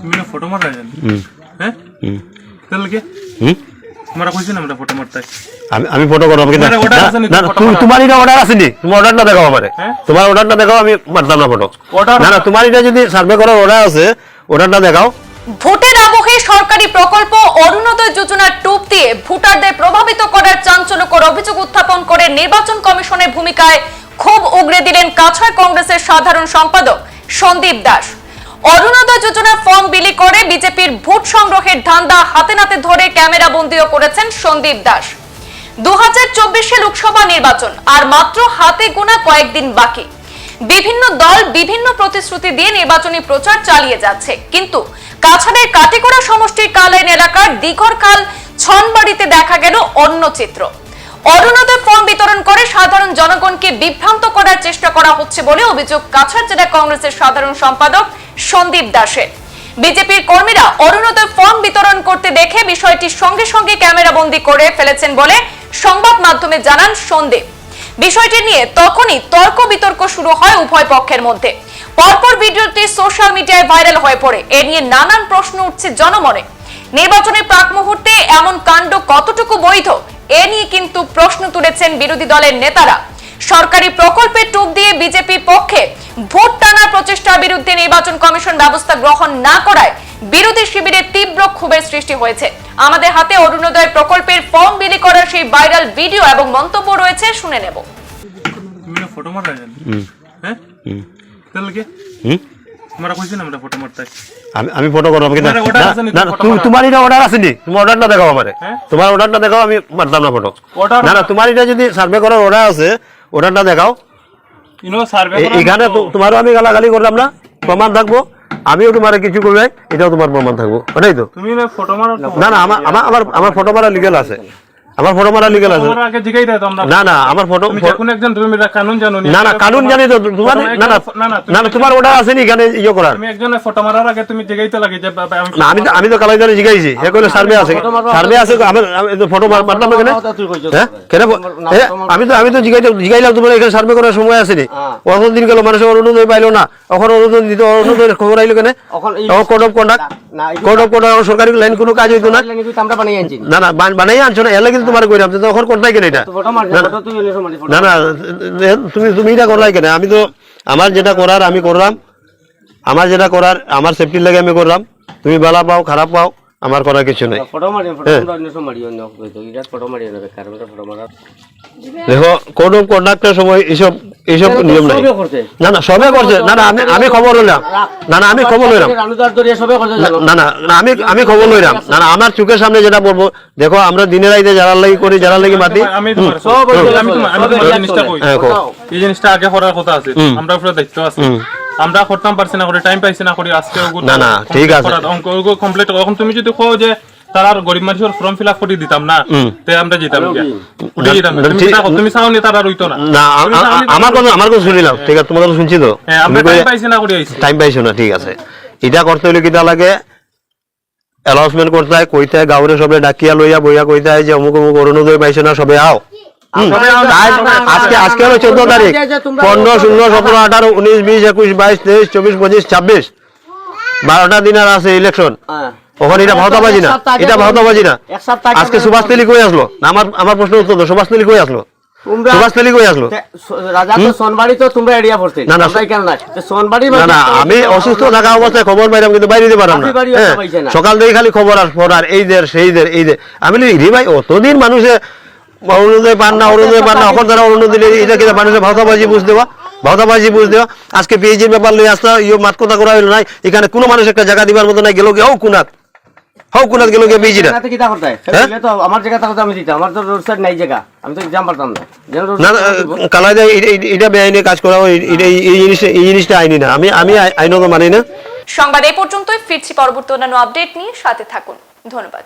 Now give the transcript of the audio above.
তুমি না ফটো মারা জানি হ্যাঁ তাহলে কি হুম তোমরা কইছি না আমরা ফটো মারতে আমি আমি ফটো করব কিন্তু তোমার order না, না, photo তুমি- করার? তোমার এটা অর্ডার আছে নি তোমার অর্ডারটা দেখাও আমারে হ্যাঁ? তোমার অর্ডারটা দেখাও আমি মারতাম না ফটো না না তোমার যদি সার্ভে করার অর্ডার আছে অর্ডারটা দেখাও ভোটের আবহে সরকারি প্রকল্প অরুণোদয় যোজনার টুপ দিয়ে ভোটারদের প্রভাবিত করার চাঞ্চল্যকর অভিযোগ উত্থাপন করে নির্বাচন কমিশনের ভূমিকায় ক্ষোভ উগরে দিলেন কাছাড় কংগ্রেসের সাধারণ সম্পাদক সন্দীপ দাস অরুণোদয় যোজনার ফর্ম বিলি করে বিজেপির ভোট সংগ্রহের ধান্দা হাতে নাতে ধরে ক্যামেরা বন্দিও করেছেন সন্দীপ দাস। দু হাজার চব্বিশে লোকসভা নির্বাচন, আর মাত্র হাতে গোনা কয়েকদিন বাকি। বিভিন্ন দল বিভিন্ন প্রতিশ্রুতি দিয়ে নির্বাচনী প্রচার চালিয়ে যাচ্ছে। কিন্তু কাছাড়ের কাটিকোড়া সমষ্টির কালাইন এলাকার দিঘরখাল ছনবাড়িতে দেখা গেল অন্য চিত্র। অরুণোদয় ফর্ম বিতরণ করে সাধারণ জনগণকে বিভ্রান্ত করার চেষ্টা করা হচ্ছে বলে অভিযোগ। কাছাড় জেলা কংগ্রেসের সাধারণ সম্পাদক সন্দীপ দাসের। বিজেপির কর্মীরা অরুণোদয় ফর্ম বিতরণ করতে দেখে বিষয়টি সঙ্গে সঙ্গে ক্যামেরাবন্দি করে ফেলেছেন বলে সংবাদ মাধ্যমে জানান সন্দীপ। বিষয়টি নিয়ে তখনই তর্ক বিতর্ক শুরু হয় উভয় পক্ষের মধ্যে। পরপর ভিডিওটি সোশ্যাল মিডিয়ায় ভাইরাল হয়ে পড়ে। এ নিয়ে নানান প্রশ্ন উঠছে জনমনে। নির্বাচনের প্রাক মুহূর্তে এমন কাণ্ড কতটুকু বৈধ? এ নিয়ে কিন্তু প্রশ্ন তুলেছেন বিরোধী দলের নেতারা। সরকারি প্রকল্পের টুপ দিয়ে বিজেপির পক্ষে ভোট প্রচেষ্টার বিরুদ্ধে নির্বাচন কমিশন ব্যবস্থা গ্রহণ না করায় বিরোধী শিবিরে তীব্র ক্ষোভের সৃষ্টি হয়েছে। আমাদের হাতে অরুণোদয় প্রকল্পের ফর্ম বিলি করার সেই ভাইরাল ভিডিও এবং মন্তব্য রয়েছে শুনে নেব। ফটো মারা হ্যাঁ হুম। তাহলে কি? হুম? তোমরা কইছি না আমরা ফটো মারতে? আমি আমি ফটো করব তোমার তুমি- অর্ডার নি? দেখাও আমারে। দেখাও আমি মারতাম না ফটো। না না তোমার এটা যদি সার্ভে করার অর্ডার আছে অর্ডারটা দেখাও। এখানে তো- তোমারও আমি গালাগালি করলাম না? প্রমাণ থাকব? আমিও তোমার কিছু করবে এটাও তোমার প্রমাণ থাকব। ওটাই তো? তুমি না ফটো মারার না না আমার আমার আমার আমার ফটো মারা লিগেল আছে। আমার ফটো মারা লিগেল আছে। আগে জিগাই দাও আমরা। না না আমার ফটো তুমি যখন একজন তুমি কানুন জানো নি না না কানুন জানি তো তোমার না না না না তোমার অর্ডার আছে নি এখানে ইয়ে করার? তুমি একজনের ফটো মারার আগে তুমি জিগাইতে লাগে যে না আমি তো আমি তো কালাই জানি জিগাইছি। হে কইলে সার্ভে আছে। সার্ভে আছে আমার আমি তো ফটো মারলাম না কেন হ্যাঁ কেন আমি তো আমি তো জিগাইতে জিগাইলাম তোমার এখানে সার্ভে করার সময় আছে নি। অত দিন গেল মানুষ অরুণোদয় পাইলো না। এখন অরুণোদয় দিতে অরুণোদয় খবর আইলো কেন? এখন এখন কোড অফ কন্ডাক্ট না, কোড অফ কন্ডাক্ট সরকারি লাইন কোনো কাজ হইতো না আমরা বানিয়ে আনছি। না না বান- বানাই আনছো না এর লাগি তো তোমার কইরাম তো এখন কোনটাই কেন এটা? না, না তুমি তুমি এটা করলাই কেন আমি তো আমার যেটা করার আমি করলাম। আমার যেটা করার আমার সেফটির লাগে আমি করলাম। তুমি ভালো পাও খারাপ পাও আমার করার কিছু নাই। হ্যাঁ। দেখো কোড অফ কন্ডাক্টের সময় এইসব এইসব নিয়ম নাই। না না সবে করছে। না না আমি আমি খবর লইলাম। না না আমি খবর লইলাম। না না না আমি আমি খবর লইলাম। না না আমার চোখের সামনে যেটা বলব দেখো আমরা দিনের রাইতে যারা লাগি করি যারা লাগি মাতি। এই জিনিসটা আগে করার কথা আছে। আমরা উপরে আছে। আমরা করতাম পারছি না করে টাইম পাইছি না করে আজকে না, না, ঠিক আছে। কমপ্লিট এখন তুমি যদি কও যে তার আর গরিব মানুষের ফর্ম ফিল আপ করে দিতাম না। তে আমরা যেতাম উঠে তুমি চাওনি তার আর হইতো না। আমার কথা আমার কথা শুনিলাম। ঠিক আছে তোমাদের শুনছি তো? হ্যাঁ, টাইম পাইছি না করে আইছি। টাইম পাইছো না ঠিক আছে। এটা করতে হলে কিটা লাগে? অ্যানাউন্সমেন্ট করতে হয় কইতে হয় গাঁৱৰে সবে ডাকিয়া লইয়া বইয়া কইতে হয় যে অমুক অমুক অরুণোদয় পাইছে না সবে আও। আজকে আজকে হলো চোদ্দ তারিখ পনেরো ষোলো সতেরো আঠারো উনিশ বিশ একুশ বাইশ তেইশ চব্বিশ পঁচিশ ছাব্বিশ। বারোটা দিন আর আছে ইলেকশন হ্যাঁ। ওখানে এটা ভাওতাবাজি না। এটা ভাওতাবাজি না। আজকে সুভাষ তেলি কই আসলো? না, আমার আমার প্রশ্ন উত্তর দাও, সুভাষ তেলি কই আসলো? সুভাষ তেলি কই আসলো? রাজা তো সোনবাড়ি তো তোমরা এরিয়া পড়তে না, না, কেন না সোনবাড়ি না না আমি অসুস্থ থাকা অবস্থায় খবর পাইলাম কিন্তু বাইরে দিতে পারলাম না। হ্যাঁ, না। সকাল থেকে খালি খবর আর খবর আর এই দের সেই দের এই দের আমি রে ভাই অতদিন মানুষে অরুণোদয় পান না অরুণোদয় পান না এখন তারা অরুণোদয় দিলে এটা কিন্তু মানুষের ভাওতাবাজি বুঝ দেওয়া? ভাওতাবাজি বুঝ দেওয়া? আজকে পিএইচির ব্যাপার লই আসতে ইয়ে মাত কথা করা হইল নাই। এখানে কোনো মানুষ একটা জায়গা দিবার মতো নাই গেল হও কুনাত। হও কোনাত গেল কিটা করতে হ্যাঁ? তাহলে তো আমার জায়গা থাকতে আমি দিতাম। আমার তো রোড সাইড নাই জায়গা। আমি তো জাম পারতাম না। না কালাই এটা বেআইনি কাজ করা এটা এই- এই জিনিসটা এই জিনিসটা আইনি না। আমি আমি আই- আইনত মানি না। সংবাদ এই পর্যন্তই। ফিরছি পরবর্তী অন্যান্য আপডেট নিয়ে। সাথে থাকুন। ধন্যবাদ।